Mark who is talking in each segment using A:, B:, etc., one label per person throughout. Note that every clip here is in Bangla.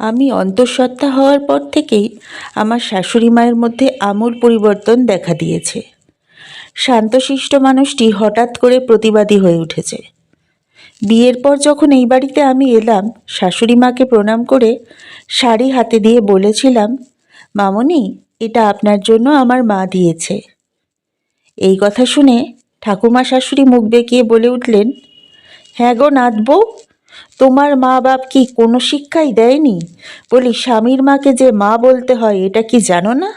A: আমি অন্তঃসত্ত্বা হওয়ার পর থেকেই আমার শাশুড়ি মায়ের মধ্যে আমূল পরিবর্তন দেখা দিয়েছে। শান্তশিষ্ট মানুষটি হঠাৎ করে প্রতিবাদী হয়ে উঠেছে। বিয়ের পর যখন এই বাড়িতে আমি এলাম, শাশুড়ি মাকে প্রণাম করে শাড়ি হাতে দিয়ে বলেছিলাম, মামনি, এটা আপনার জন্য আমার মা দিয়েছে। এই কথা শুনে ঠাকুমা শাশুড়ি মুখ বেঁকিয়ে বলে উঠলেন হ্যাঁ গো নাথবো তোমার মা বাপ কি কোনো শিক্ষাই দেয়নি? বলি, স্বামীর মাকে যে মা বলতে হয়, এটা কি জানো না?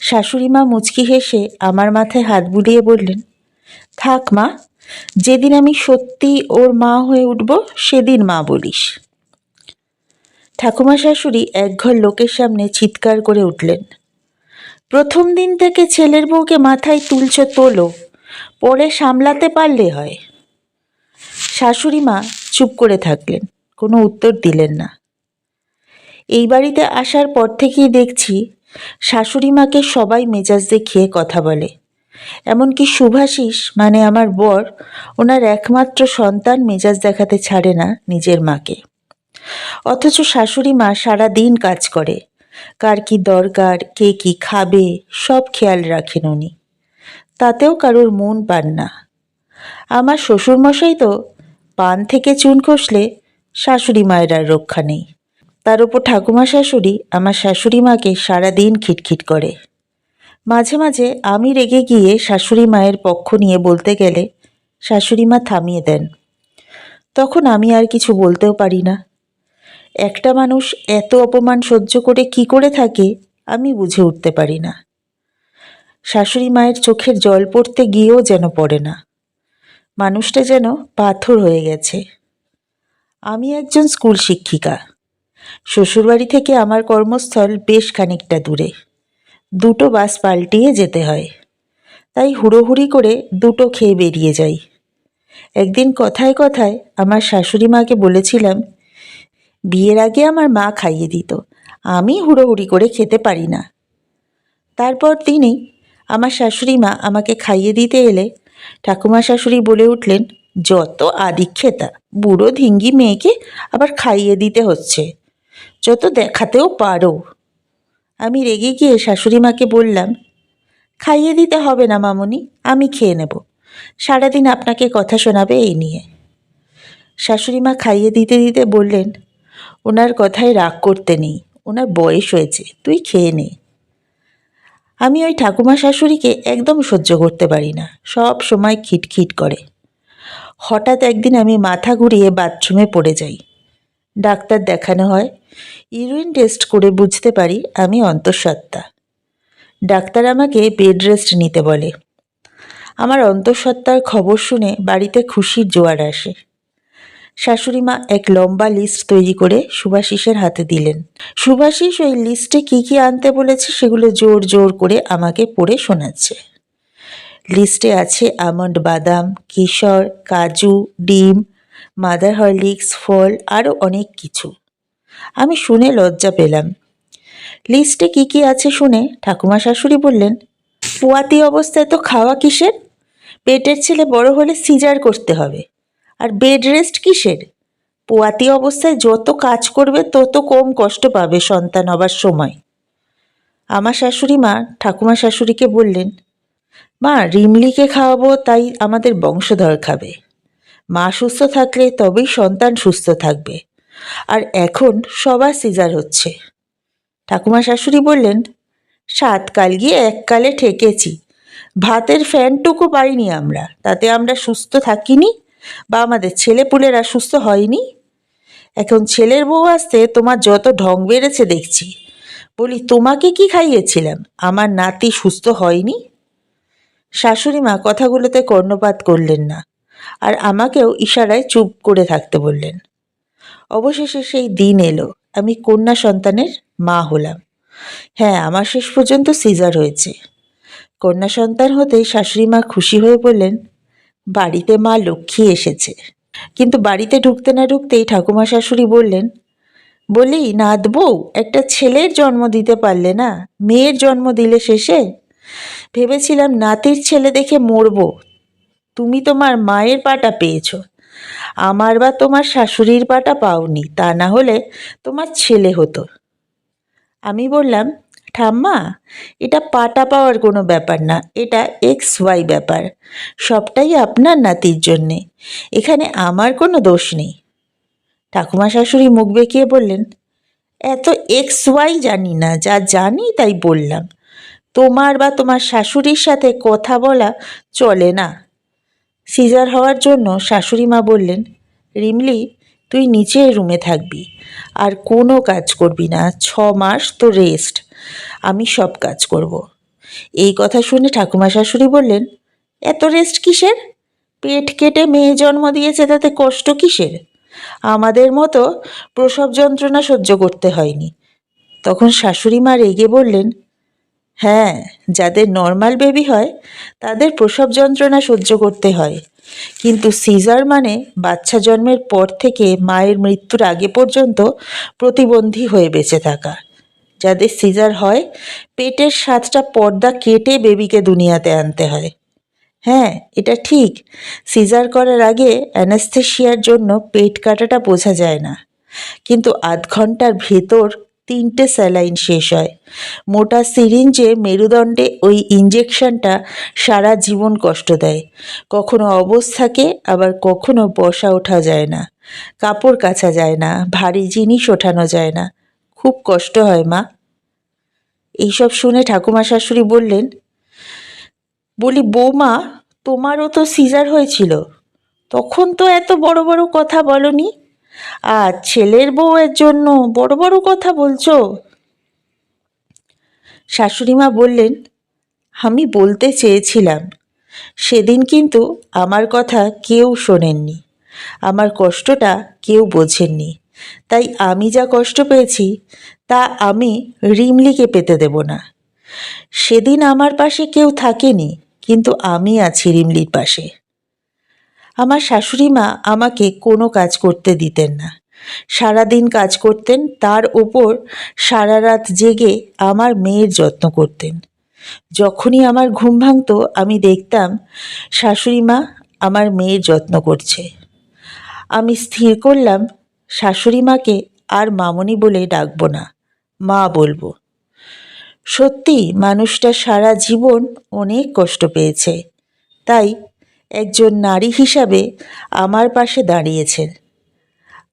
A: শাশুড়ি মা মুচকি হেসে আমার মাথায় হাত বুলিয়ে বললেন, থাক মা, যেদিন আমি সত্যি ওর মা হয়ে উঠব, সেদিন মা বলিস। ঠাকুমা শাশুড়ি একঘর লোকের সামনে চিৎকার করে উঠলেন, প্রথম দিন থেকে ছেলের বউকে মাথায় তুলছ তোলো, পরে সামলাতে পারলে হয়। শাশুড়ি মা চুপ করে থাকলেন, কোনো উত্তর দিলেন না। এই বাড়িতে আসার পর থেকেই দেখছি শাশুড়ি মাকে সবাই মেজাজ দেখিয়ে কথা বলে। এমনকি শুভাশিস মানে আমার বর, ওনার একমাত্র সন্তান মেজাজ দেখাতে ছাড়ে না নিজের মাকে। অথচ শাশুড়ি মা সারা দিন কাজ করে। কার কি দরকার, কে কি খাবে, সব খেয়াল রাখেন উনি। তাতেও কারোর মন পান না। আমার শ্বশুরমশাই তো পান থেকে চুন খসলে শাশুড়ি মায়ের আর রক্ষা নেই। তার উপর ঠাকুমা শাশুড়ি আমার শাশুড়ি মাকে সারাদিন খিটখিট করে। মাঝে মাঝে আমি রেগে গিয়ে শাশুড়ি মায়ের পক্ষ নিয়ে বলতে গেলে শাশুড়ি মা থামিয়ে দেন। তখন আমি আর কিছু বলতেও পারি না। একটা মানুষ এত অপমান সহ্য করে কি করে থাকে আমি বুঝে উঠতে পারি না। শাশুড়ি মায়ের চোখের জল পড়তে গিয়েও যেন পড়ে না। মানুষটা যেন পাথর হয়ে গেছে। আমি একজন স্কুল শিক্ষিকা। শ্বশুরবাড়ি থেকে আমার কর্মস্থল বেশ খানিকটা দূরে। দুটো বাস পাল্টিয়ে যেতে হয়। তাই হুড়োহুড়ি করে দুটো খেয়ে বেরিয়ে যাই। একদিন কথায় কথায় আমার শাশুড়ি মাকে বলেছিলাম, বিয়ের আগে আমার মা খাইয়ে দিত। আমি হুড়োহুড়ি করে খেতে পারি না। তারপর তিনি আমার শাশুড়ি মা আমাকে খাইয়ে দিতে এলে ঠাকুমা শাশুড়ি বলে উঠলেন, যত আদিক্ষেতা, বুড়ো ধিঙ্গি মেয়েকে আবার খাইয়ে দিতে হচ্ছে। যত দেখাতেও পারো। আমি রেগে গিয়ে শাশুড়ি মাকে বললাম, খাইয়ে দিতে হবে না মামনি, আমি খেয়ে নেব। সারাদিন আপনাকে কথা শোনাবে এই নিয়ে। শাশুড়ি মা খাইয়ে দিতে দিতে বললেন, ওনার কথায় রাগ করতে নেই, ওনার বয়স হয়েছে, তুই খেয়ে নে। আমি ওই ঠাকুমা শাশুড়িকে একদম সহ্য করতে পারি না। সব সময় খিটখিট করে। হঠাৎ একদিন আমি মাথা ঘুরিয়ে বাথরুমে পড়ে যাই। ডাক্তার দেখানো হয়, ইউরিন টেস্ট করে বুঝতে পারি আমি অন্তঃসত্ত্বা। ডাক্তার আমাকে বেড রেস্ট নিতে বলে। আমার অন্তঃসত্ত্বার খবর শুনে বাড়িতে খুশির জোয়ার আসে। শাশুড়ি মা এক লম্বা লিস্ট তৈরি করে সুভাষিসের হাতে দিলেন। সুভাষিস ওই লিস্টে কি কি আনতে বলেছে সেগুলো জোর জোর করে আমাকে পড়ে শোনাচ্ছে। লিস্টে আছে আমন্ড বাদাম, কেশর, কাজু, ডিম মাদার হরলিক্স ফল আরও অনেক কিছু। আমি শুনে লজ্জা পেলাম। লিস্টে কি কি আছে শুনে ঠাকুমা শাশুড়ি বললেন, পোয়াতি অবস্থায় তো খাওয়া কিসের? পেটের ছেলে বড় হলে সিজার করতে হবে। আর বেড রেস্ট কিসের? পোয়াতি অবস্থায় যত কাজ করবে, তত কম কষ্ট পাবে সন্তান হবার সময়। আমার শাশুড়ি মা, ঠাকুমা শাশুড়িকে বললেন, মা, রিমলিকে খাওয়াবো, তাই আমাদের বংশধর খাবে। মা সুস্থ থাকলে তবেই সন্তান সুস্থ থাকবে। আর এখন সবার সিজার হচ্ছে। ঠাকুমা শাশুড়ি বললেন, সাত কাল গিয়ে এককালে ঠেকেছি। ভাতের ফ্যানটুকু পাইনি আমরা, তাতে আমরা সুস্থ থাকিনি? বা আমাদের ছেলেপুলেরা সুস্থ হয়নি? এখন ছেলের বউ আসতে তোমার যত ঢং বেড়েছে দেখছি। বলি, তোমাকে কি খাইয়েছিলাম? আমার নাতি সুস্থ হয়নি? শাশুড়ি মা কথাগুলোতে কর্ণপাত করলেন না আর আমাকেও ইশারায় চুপ করে থাকতে বললেন। অবশেষে সেই দিন এলো, আমি কন্যা সন্তানের মা হলাম। হ্যাঁ আমার শেষ পর্যন্ত সিজার হয়েছে। কন্যা সন্তান হতেই শাশুড়ি মা খুশি হয়ে বললেন বাড়িতে মা লক্ষ্মী এসেছে। কিন্তু বাড়িতে ঢুকতে না ঢুকতেই ঠাকুমা শাশুড়ি বললেন, বলি নাথ বউ একটা ছেলের জন্ম দিতে পারলে না? মেয়ের জন্ম দিলে শেষে? ভেবেছিলাম নাতির ছেলে দেখে মরবো। তুমি তোমার মায়ের পাটা পেয়েছ। আমার বা তোমার শাশুড়ির পাটা পাওনি। তা না হলে তোমার ছেলে হতো। আমি বললাম ঠাম্মা, এটা পাটা পাওয়ার কোনো ব্যাপার না, এটা এক্স ওয়াই ব্যাপার। সবটাই আপনার নাতির জন্যে, এখানে আমার কোনো দোষ নেই। ঠাকুমা শাশুড়ি মুখ বেঁকিয়ে বললেন, এত এক্স ওয়াই জানি না, যা জানি তাই বললাম। তোমার বা তোমার শাশুড়ির সাথে কথা বলা চলে না। সিজার হওয়ার জন্য শাশুড়ি মা বললেন, রিমলি, তুই নিচের রুমে থাকবি, আর কোনো কাজ করবি না, ছ মাস তো রেস্ট। আমি সব কাজ করব। এই কথা শুনে ঠাকুমা শাশুড়ি বললেন, এত রেস্ট কিসের? পেট কেটে মেয়ে জন্ম দিয়েছে তাতে কষ্ট কিসের? আমাদের মতো প্রসব যন্ত্রণা সহ্য করতে হয়নি। তখন শাশুড়ি মা রেগে বললেন হ্যাঁ যাদের নর্মাল বেবি হয়, তাদের প্রসব যন্ত্রণা সহ্য করতে হয়। কিন্তু সিজার মানে বাচ্চা জন্মের পর থেকে মায়ের মৃত্যুর আগে পর্যন্ত প্রতিবন্ধী হয়ে বেঁচে থাকা। যাদের সিজার হয়, পেটের সাতটা পর্দা কেটে বেবিকে দুনিয়াতে আনতে হয়। হ্যাঁ এটা ঠিক। সিজার করার আগে অ্যানাস্থেশিয়ার জন্য পেট কাটাটা বোঝা যায় না। কিন্তু আধ ঘণ্টার ভেতর তিনটে স্যালাইন শেষ হয়। মোটা সিরিঞ্জে মেরুদণ্ডে ওই ইঞ্জেকশনটা সারা জীবন কষ্ট দেয়। কখনো অবস থাকে, আবার কখনো বসা ওঠা যায় না। কাপড় কাচা যায় না, ভারী জিনিস ওঠানো যায় না। খুব কষ্ট হয়, মা। এইসব শুনে ঠাকুমা শাশুড়ি বললেন, বলি, বৌমা, তোমারও তো সিজার হয়েছিল। তখন তো এত বড় বড় কথা বলনি। আর ছেলের বউয়ের জন্য বড় বড় কথা বলছো? শাশুড়িমা বললেন, আমি বলতে চেয়েছিলাম। সেদিন কিন্তু আমার কথা কেউ শোনেননি। আমার কষ্টটা কেউ বোঝেননি। তাই আমি যা কষ্ট পেয়েছি, তা আমি রিমলিকে পেতে দেব না। সেদিন আমার পাশে কেউ থাকেনি, কিন্তু আমি আছি রিমলির পাশে। আমার শাশুড়ি মা আমাকে কোনো কাজ করতে দিতেন না। সারাদিন কাজ করতেন, তার ওপর সারা রাত জেগে আমার মেয়ের যত্ন করতেন। যখনই আমার ঘুম ভাঙতো, আমি দেখতাম শাশুড়ি মা আমার মেয়ের যত্ন করছে। আমি স্থির করলাম শাশুড়ি মাকে আর মামনি বলে ডাকবো না, মা বলব, সত্যি মানুষটা সারা জীবন অনেক কষ্ট পেয়েছে, তাই একজন নারী হিসাবে আমার পাশে দাঁড়িয়েছেন।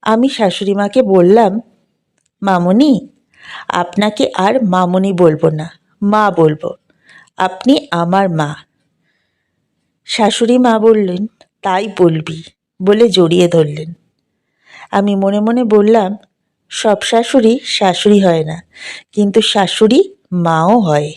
A: আমি শাশুড়ি মাকে বললাম, মামনি, আপনাকে আর মামনি বলব না, মা বলব, আপনি আমার মা। শাশুড়ি মা বললেন, তাই বলবি বলে জড়িয়ে ধরলেন। আমি মনে মনে বললাম সব শাশুড়ি শাশুড়ি হয় না কিন্তু শাশুড়ি মাও হয়।